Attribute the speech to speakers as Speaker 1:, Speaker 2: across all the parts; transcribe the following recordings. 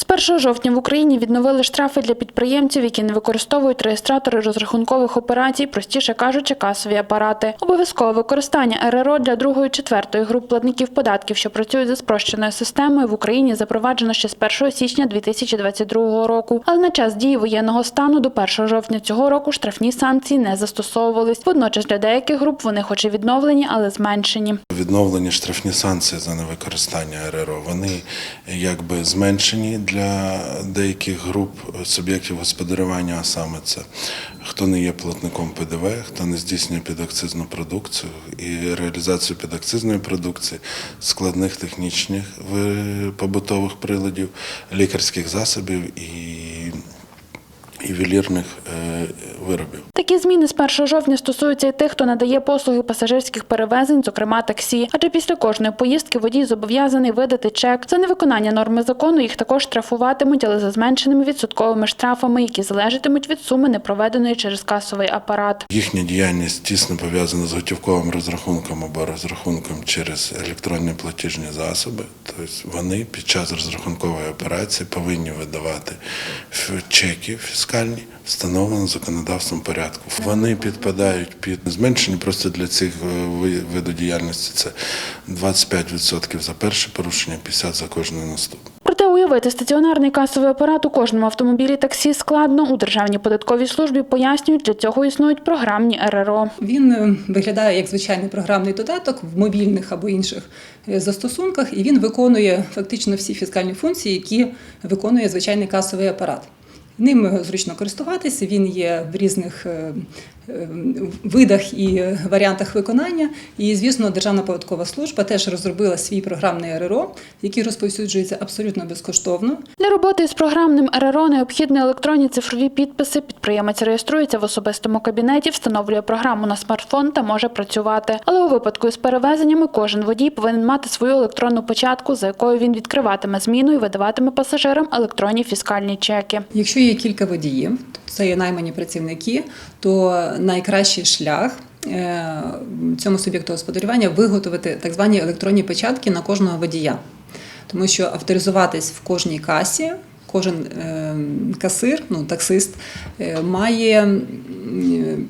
Speaker 1: З 1 жовтня в Україні відновили штрафи для підприємців, які не використовують реєстратори розрахункових операцій, простіше кажучи, касові апарати. Обов'язкове використання РРО для другої четвертої груп платників податків, що працюють за спрощеною системою, в Україні запроваджено ще з 1 січня 2022 року. Але на час дії воєнного стану до 1 жовтня цього року штрафні санкції не застосовувались. Водночас для деяких груп вони, хоч і відновлені, але зменшені.
Speaker 2: Відновлені штрафні санкції за невикористання РРО, вони якби зменшені для деяких груп суб'єктів господарювання, а саме це хто не є платником ПДВ, хто не здійснює підакцизну продукцію і реалізацію підакцизної продукції, складних технічних ви- побутових приладів, лікарських засобів і ювелірних е, виробів.
Speaker 1: Такі зміни з 1 жовтня стосуються і тих, хто надає послуги пасажирських перевезень, зокрема таксі. Адже після кожної поїздки водій зобов'язаний видати чек. За невиконання норми закону їх також штрафуватимуть, але за зменшеними відсотковими штрафами, які залежатимуть від суми непроведеної через касовий апарат.
Speaker 2: Їхня діяльність тісно пов'язана з готівковим розрахунком або розрахунком через електронні платіжні засоби. Тобто вони під час розрахункової операції повинні видавати чеки фіскальні, встановлені законодавством порядку. Вони підпадають під зменшення просто для цих е, виду діяльності. Це 25% за перше порушення, 50% за кожне наступне.
Speaker 1: Проте уявити стаціонарний касовий апарат у кожному автомобілі таксі складно. У Державній податковій службі пояснюють, для цього існують програмні РРО.
Speaker 3: Він е, виглядає як звичайний програмний додаток в мобільних або інших е, застосунках, і він виконує фактично всі фіскальні функції, які виконує звичайний касовий апарат. Ним зручно користуватися, він є в різних е, видах і варіантах виконання. І, звісно, Державна податкова служба теж розробила свій програмний РРО, який розповсюджується абсолютно безкоштовно.
Speaker 1: Для роботи з програмним РРО необхідні електронні цифрові підписи. Підприємець реєструється в особистому кабінеті, встановлює програму на смартфон та може працювати. Але у випадку з перевезеннями кожен водій повинен мати свою електронну печатку, за якою він відкриватиме зміну і видаватиме пасажирам електронні фіскальні чеки.
Speaker 3: Якщо є кілька водіїв, це є наймані працівники, то найкращий шлях е, цьому суб'єкту господарювання виготовити так звані електронні печатки на кожного водія. Тому що авторизуватись в кожній касі, кожен е, касир, ну таксист, е, має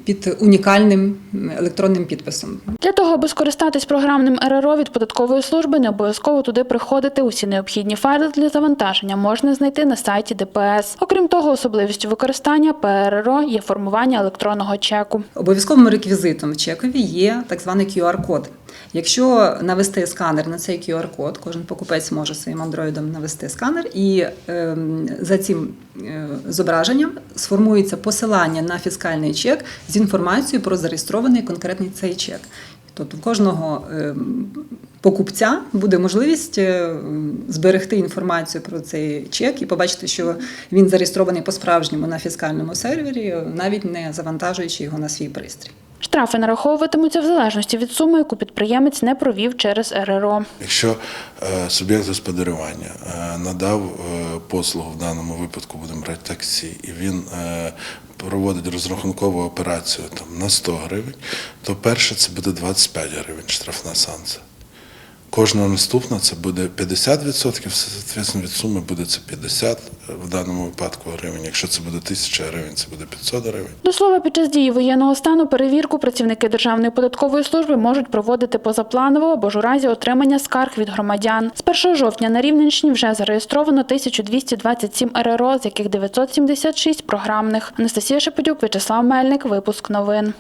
Speaker 3: під унікальним електронним підписом.
Speaker 1: Для того, аби скористатись програмним РРО від податкової служби, не обов'язково туди приходити. Усі необхідні файли для завантаження можна знайти на сайті ДПС. Окрім того, особливістю використання ПРРО є формування електронного чеку.
Speaker 3: Обов'язковим реквізитом в чекові є так званий QR-код. Якщо навести сканер на цей QR-код, кожен покупець може своїм андроїдом навести сканер, і ем, за цим е, зображенням сформується посилання на фіскальний чек з інформацією про зареєстрований конкретний цей чек. Тобто в кожного ем, покупця буде можливість е, зберегти інформацію про цей чек і побачити, що він зареєстрований по-справжньому на фіскальному сервері, навіть не завантажуючи його на свій пристрій.
Speaker 1: Штрафи нараховуватимуться в залежності від суми, яку підприємець не провів через РРО.
Speaker 2: Якщо е, суб'єкт господарювання е, надав е, послугу, в даному випадку будемо брати таксі, і він проводить розрахункову операцію там, на 100 гривень, то перше це буде 25 гривень штрафна санкція. Кожна наступна це буде 50%, соответственно, від суми буде це 50 в даному випадку гривень. Якщо це буде 1000 гривень, це буде 500 гривень.
Speaker 1: До слова, під час дії воєнного стану перевірку працівники Державної податкової служби можуть проводити позапланово або ж у разі отримання скарг від громадян. З 1 жовтня на Рівненщині вже зареєстровано 1227 РРО, з яких 976 програмних. Анастасія Шепетюк, В'ячеслав Мельник. Випуск новин.